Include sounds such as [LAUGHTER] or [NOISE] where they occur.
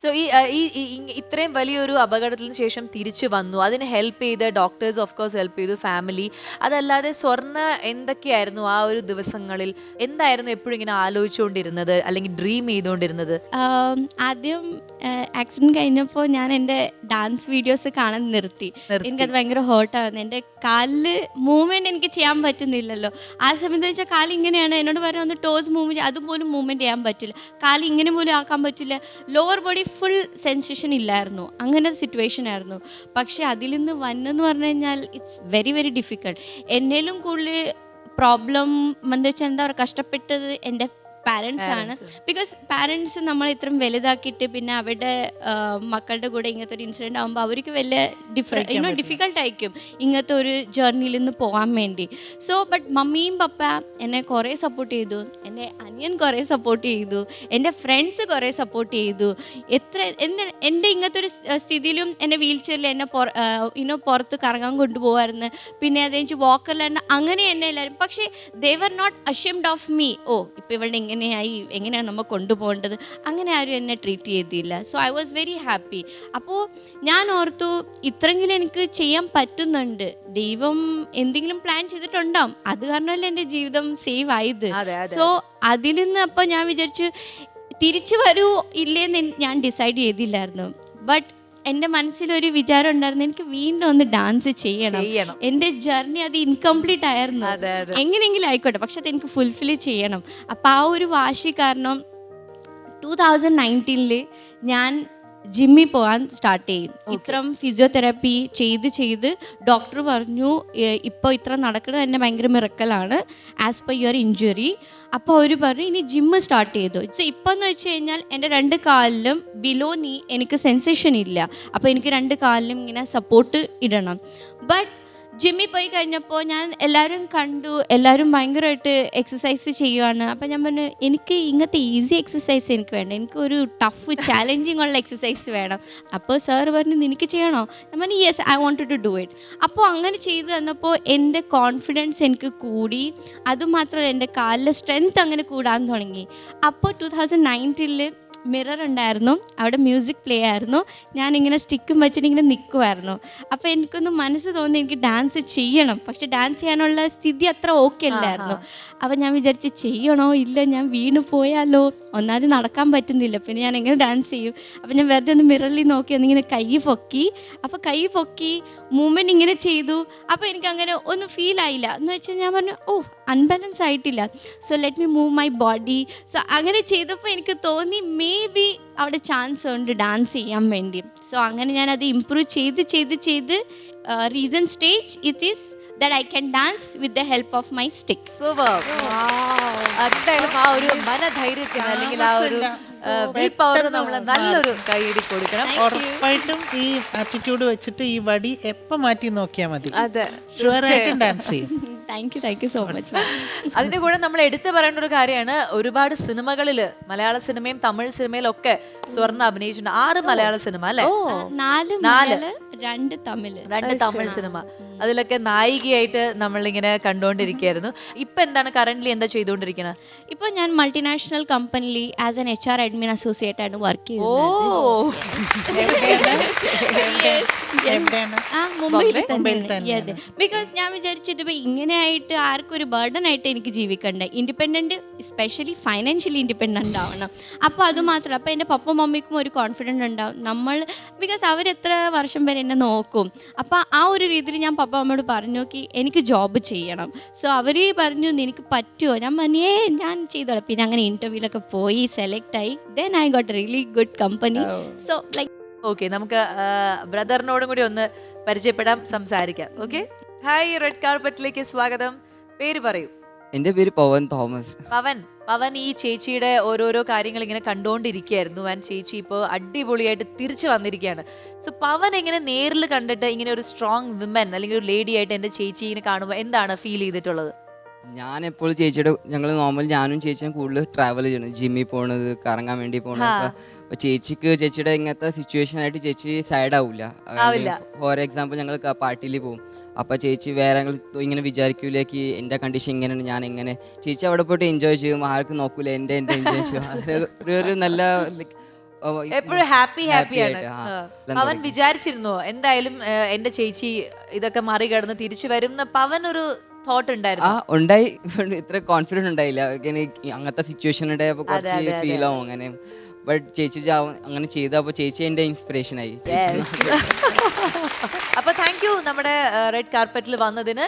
So ഈ ഈ ഇത്രയും വലിയൊരു അപകടത്തിന് ശേഷം തിരിച്ചു വന്നു. അതിന് ഹെൽപ്പ് ചെയ്ത് ഡോക്ടേഴ്സ് ഓഫ് കോഴ്സ് ഹെൽപ്പ് ചെയ്തു ഫാമിലി അതല്ലാതെ സ്വർണ എന്തൊക്കെയായിരുന്നു ആ ഒരു ദിവസങ്ങളിൽ? എന്തായിരുന്നു എപ്പോഴും ഇങ്ങനെ ആലോചിച്ചുകൊണ്ടിരുന്നത്? അല്ലെങ്കിൽ ഡ്രീം ചെയ്തുകൊണ്ടിരുന്നത്? ആദ്യം ആക്സിഡന്റ് കഴിഞ്ഞപ്പോൾ ഞാൻ എന്റെ ഡാൻസ് വീഡിയോസ് കാണാൻ നിർത്തി. എനിക്കത് ഭയങ്കര ഹോട്ടായിരുന്നു എന്റെ കാലിൽ മൂവ്മെന്റ് എനിക്ക് ചെയ്യാൻ പറ്റുന്നില്ലല്ലോ. ആ സമയത്ത് വെച്ചാൽ കാൽ ഇങ്ങനെയാണ്. എന്നോട് പറഞ്ഞ ഒന്ന് ടോസ് മൂവ് അതുപോലും മൂവ്മെന്റ് ചെയ്യാൻ പറ്റില്ല. കാൽ ഇങ്ങനെ പോലും ആക്കാൻ പറ്റില്ല. ലോവർ ബോഡി ഫുൾ സെൻസേഷൻ ഇല്ലായിരുന്നു. അങ്ങനെ ഒരു സിറ്റുവേഷൻ ആയിരുന്നു. പക്ഷേ അതിൽ നിന്ന് വന്നെന്ന് പറഞ്ഞു കഴിഞ്ഞാൽ ഇറ്റ്സ് വെരി വെരി ഡിഫിക്കൾട്ട് എന്നേലും കൂടുതൽ പ്രോബ്ലം എന്താ വെച്ചാൽ എന്താ പറയുക കഷ്ടപ്പെട്ടത് എന്റെ പാരൻസ് ആണ്. ബിക്കോസ് പാരൻസ് നമ്മൾ ഇത്രയും വലുതാക്കിയിട്ട് പിന്നെ അവരുടെ മക്കളുടെ കൂടെ ഇങ്ങനത്തെ ഒരു ഇൻസിഡന്റ് ആകുമ്പോൾ അവർക്ക് വലിയ ഡിഫറെന്റ് സഹിക്കാൻ ഡിഫിക്കൽട്ടായിരിക്കും പറ്റില്ല. ഡിഫിക്കൽട്ട് ആയിരിക്കും ഇങ്ങനത്തെ ഒരു ജേർണിയിൽ നിന്ന് പോകാൻ വേണ്ടി. സോ ബട്ട് മമ്മിയും പപ്പ എന്നെ കുറേ സപ്പോർട്ട് ചെയ്തു. എന്റെ അനിയൻ കുറേ സപ്പോർട്ട് ചെയ്തു. എന്റെ ഫ്രണ്ട്സ് കുറേ സപ്പോർട്ട് ചെയ്തു. എത്ര എന്ത് എന്റെ ഇങ്ങനത്തെ ഒരു സ്ഥിതിയിലും എന്റെ വീൽ ചെയറിൽ എന്നെ ഇനോ പുറത്ത് കറങ്ങാൻ കൊണ്ടുപോകാമായിരുന്നു പിന്നെ അതെനിക്ക് വാക്കറിലായിരുന്നു അങ്ങനെ എന്നെ എല്ലാവരും പക്ഷേ they were not ashamed of me oh ഇപ്പോൾ ഇവളുടെ എങ്ങനെയായി എങ്ങനെയാണ് നമ്മൾ കൊണ്ടുപോകേണ്ടത്? അങ്ങനെ ആരും എന്നെ ട്രീറ്റ് ചെയ്തില്ല. So I was very happy അപ്പോൾ ഞാൻ ഓർത്തു ഇത്രയെങ്കിലും എനിക്ക് ചെയ്യാൻ പറ്റുന്നുണ്ട്. ദൈവം എന്തെങ്കിലും പ്ലാൻ ചെയ്തിട്ടുണ്ടാവും അത് കാരണമല്ലേ എന്റെ ജീവിതം സേവ് ആയത്. സോ അതിൽ നിന്ന് അപ്പോൾ ഞാൻ വിചാരിച്ചു തിരിച്ചു വരൂ ഇല്ലേന്ന് ഞാൻ ഡിസൈഡ് ചെയ്തില്ലായിരുന്നു. ബട്ട് എന്റെ മനസ്സിലൊരു വിചാരം ഉണ്ടായിരുന്നു എനിക്ക് വീണ്ടും ഒന്ന് ഡാൻസ് ചെയ്യണം. എന്റെ എന്റെ ജേർണി അത് ഇൻകംപ്ലീറ്റ് ആയിരുന്നു. എങ്ങനെയെങ്കിലും ആയിക്കോട്ടെ പക്ഷെ അത് എനിക്ക് ഫുൾഫിൽ ചെയ്യണം. അപ്പം ആ ഒരു വാശി കാരണം ടൂ തൗസൻഡ് നയന്റീനിൽ ഞാൻ ജിമ്മിൽ പോകാൻ സ്റ്റാർട്ട് ചെയ്യും. ഇത്രം ഫിസിയോതെറാപ്പി ചെയ്ത് ചെയ്ത് ഡോക്ടർ പറഞ്ഞു ഇപ്പോൾ ഇത്ര നടക്കുന്നത് തന്നെ ഭയങ്കര മിറക്കലാണ് ആസ് പെർ യുവർ ഇഞ്ചുറി അപ്പോൾ അവർ പറഞ്ഞു ഇനി ജിമ്മ് സ്റ്റാർട്ട് ചെയ്തു. സോ ഇപ്പോൾ എന്ന് വെച്ച് കഴിഞ്ഞാൽ എന്റെ രണ്ട് കാലിലും ബിലോ നീ എനിക്ക് സെൻസേഷൻ ഇല്ല. അപ്പോൾ എനിക്ക് രണ്ട് കാലിലും ഇങ്ങനെ സപ്പോർട്ട് ഇടണം. ബട്ട് ജിമ്മിൽ പോയി കഴിഞ്ഞപ്പോൾ ഞാൻ എല്ലാവരും കണ്ടു എല്ലാവരും ഭയങ്കരമായിട്ട് എക്സസൈസ് ചെയ്യുവാണ്. അപ്പം ഞാൻ പറഞ്ഞു എനിക്ക് ഇങ്ങനത്തെ ഈസി എക്സസൈസ് എനിക്ക് വേണ്ട. എനിക്ക് ഒരു ടഫ് ചാലഞ്ചിങ് ഉള്ള എക്സസൈസ് വേണം. അപ്പോൾ സാർ പറഞ്ഞു നിനക്ക് ചെയ്യണോ? ഞാൻ പറഞ്ഞു yes I want to do it അപ്പോൾ അങ്ങനെ ചെയ്തു തന്നപ്പോൾ എന്റെ കോൺഫിഡൻസ് എനിക്ക് കൂടി. അതുമാത്രമല്ല എന്റെ കാലിലെ സ്ട്രെങ്ത് അങ്ങനെ കൂടാൻ തുടങ്ങി. അപ്പോൾ ടു തൗസൻഡ് നയന്റീനിൽ മിറർ ഉണ്ടായിരുന്നു. അവിടെ മ്യൂസിക് പ്ലേ ആയിരുന്നു. ഞാനിങ്ങനെ സ്റ്റിക്കും വെച്ചിട്ട് ഇങ്ങനെ നിൽക്കുമായിരുന്നു അപ്പോൾ എനിക്കൊന്ന് മനസ്സ് തോന്നി എനിക്ക് ഡാൻസ് ചെയ്യണം. പക്ഷെ ഡാൻസ് ചെയ്യാനുള്ള സ്ഥിതി അത്ര ഓക്കെ അല്ലായിരുന്നു. അപ്പോൾ ഞാൻ വിചാരിച്ച് ചെയ്യണോ? ഇല്ല ഞാൻ വീണ് പോയാലോ? ഒന്നാമത് നടക്കാൻ പറ്റുന്നില്ല. പിന്നെ ഞാൻ എങ്ങനെ ഡാൻസ് ചെയ്യും? അപ്പോൾ ഞാൻ വെറുതെ ഒന്ന് മിററിൽ നോക്കി ഒന്നിങ്ങനെ കൈ പൊക്കി. അപ്പോൾ കൈ പൊക്കി മൂവ്മെന്റ് ഇങ്ങനെ ചെയ്തു. അപ്പോൾ എനിക്ക് അങ്ങനെ ഒന്നും ഫീൽ ആയില്ല. എന്ന് വെച്ചാൽ ഞാൻ പറഞ്ഞു ഓ അൺബാലൻസ് ആയിട്ടില്ല. So let me move my body so അങ്ങനെ ചെയ്തപ്പോൾ എനിക്ക് തോന്നി മേ ബി അവിടെ ചാൻസ് ഉണ്ട് ഡാൻസ് ചെയ്യാൻ വേണ്ടി. സോ അങ്ങനെ ഞാൻ അത് ഇമ്പ്രൂവ് ചെയ്ത് ചെയ്ത് ചെയ്ത് reason stage it is that I can dance with the help of my sticks super എന്തായാലും ആ ഒരു മനധൈര്യത്തിന് അല്ലെങ്കിൽ ആ ഒരു പവറിന് നമ്മൾ നല്ലൊരു കൈയടി കൊടുക്കണം. ഉറപ്പായിട്ടും ഈ ആറ്റിറ്റ്യൂഡ് വെച്ചിട്ട് ഈ വടി എപ്പോ മാറ്റി നോക്കിയാൽ മതി. അതെ. ഷുവർ ഡാൻസ് ചെയ്യും. Thank you thank you so much അതിന്റെ കൂടെ നമ്മൾ എടുത്തു പറയേണ്ട ഒരു കാര്യമാണ്. ഒരുപാട് സിനിമകളിൽ മലയാള സിനിമയും തമിഴ് സിനിമയിലും ഒക്കെ സ്വർണ അഭിനയിച്ചിട്ടുണ്ട്. ആറ് മലയാള സിനിമ അല്ലെ? നാല് നാല്. രണ്ട് തമിഴ്. രണ്ട് തമിഴ് സിനിമ. അതിലൊക്കെ നായികയായിട്ട് നമ്മളിങ്ങനെ കണ്ടുകൊണ്ടിരിക്കുകയായിരുന്നു. ഇപ്പം എന്താണ് കറന്റ്ലി എന്താ ചെയ്തുകൊണ്ടിരിക്കുന്നത് ഇപ്പോൾ ഞാൻ മൾട്ടിനാഷണൽ കമ്പനിയിൽ as an H R admin associate ആണ് വർക്ക് ഓ. ചെയ്യുന്നത് ബിക്കോസ് ഞാൻ വിചാരിച്ചത് ഇങ്ങനെ ആയിട്ട് ആർക്കും ഒരു ബർഡൻ ആയിട്ട് എനിക്ക് ജീവിക്കണ്ട? ഇൻഡിപെൻഡന്റ് സ്പെഷ്യലി ഫൈനാൻഷ്യലി ഇൻഡിപെൻഡന്റ് ആവണം. അപ്പൊ അത് മാത്രമല്ല അപ്പോൾ എന്റെ പപ്പ മമ്മിക്കും ഒരു കോൺഫിഡന്റ് ഉണ്ടാവും. നമ്മൾ ബിക്കോസ് അവരെത്ര വർഷം വരെ എന്നെ നോക്കും. അപ്പൊ ആ ഒരു രീതിയിൽ ഞാൻ പപ്പ അമ്മയോട് പറഞ്ഞു നോക്കി എനിക്ക് ജോബ് ചെയ്യണം. സോ അവർ പറഞ്ഞു നിനക്ക് പറ്റുമോ ഞാൻ പറഞ്ഞു ഏ ഞാൻ ചെയ്തോളാം. പിന്നെ അങ്ങനെ ഇന്റർവ്യൂലൊക്കെ പോയി സെലക്ട് ആയി. Then I got really good company so like okay നമുക്ക് ബ്രദറിനോടും കൂടി ഒന്ന് പരിചയപ്പെടാം സംസാരിക്കാം. ഓക്കെ ഹായ് റെഡ് കാർപ്പറ്റിലേക്ക് സ്വാഗതം. പേര് പറയൂ. എന്റെ പേര് പവൻ തോമസ്. പവൻ പവൻ ഈ ചേച്ചിയുടെ ഓരോരോ കാര്യങ്ങൾ ഇങ്ങനെ കണ്ടുകൊണ്ടിരിക്കുകയായിരുന്നു ആൻഡ് ചേച്ചി ഇപ്പോൾ അടിപൊളിയായിട്ട് തിരിച്ചു വന്നിരിക്കുകയാണ്. സോ പവൻ എങ്ങനെ നേരിൽ കണ്ടിട്ട് ഇങ്ങനെ ഒരു സ്ട്രോങ് വിമൻ അല്ലെങ്കിൽ ഒരു ലേഡി ആയിട്ട് എന്റെ ചേച്ചി ഇങ്ങനെ കാണുമ്പോൾ എന്താണ് ഫീൽ ചെയ്തിട്ടുള്ളത്? ഞാൻ എപ്പോഴും ചേച്ചിയുടെ ഞങ്ങൾ നോർമൽ ഞാനും ചേച്ചിയും കൂടുതൽ ട്രാവൽ ചെയ്യണം ജിമ്മിൽ പോണത് കറങ്ങാൻ വേണ്ടി പോണത്. അപ്പൊ- ചേച്ചിക്ക് ചേച്ചിയുടെ ഇങ്ങനത്തെ സിറ്റുവേഷൻ ആയിട്ട് ചേച്ചി സൈഡ് ആവില്ല. ഫോർ എക്സാമ്പിൾ ഞങ്ങൾ പാർട്ടിയിൽ പോകും അപ്പൊ ചേച്ചി വേറെ ഇങ്ങനെ വിചാരിക്കൂലേക്ക് എന്റെ കണ്ടീഷൻ ഇങ്ങനെയാണ് ഞാൻ എങ്ങനെ ചേച്ചി അവിടെ പോയിട്ട് എൻജോയ് ചെയ്യും ആർക്കും നോക്കൂല എന്റെ എന്റെ എൻജോയ് ചെയ്യും. ഒരു നല്ല എപ്പോഴും ഹാപ്പി ഹാപ്പിയാണ് ആണ്. ആ. ആ. പവൻ വിചാരിച്ചിരുന്നോ? എന്തായാലും എന്റെ എന്റെ ചേച്ചി ഇതൊക്കെ മറികടന്ന് തിരിച്ചു വരും പവൻ ഒരു തോട്ട് ആ ഉണ്ടായിരുന്നു ഉണ്ടായി. [LAUGHS] ഇത്ര കോൺഫിഡൻസ് ഉണ്ടായില്ല. അങ്ങനത്തെ സിറ്റുവേഷൻ ഉണ്ടായപ്പോൾ കുറച്ച് ഫീൽ ആവും അങ്ങനെ. ബട്ട് ചേച്ചി അങ്ങനെ ചെയ്തപ്പോൾ ചേച്ചി എന്റെ ഇൻസ്പിറേഷൻ ആയി. [LAUGHS] താങ്ക് യു നമ്മുടെ റെഡ് കാർപ്പറ്റിൽ വന്നതിന്.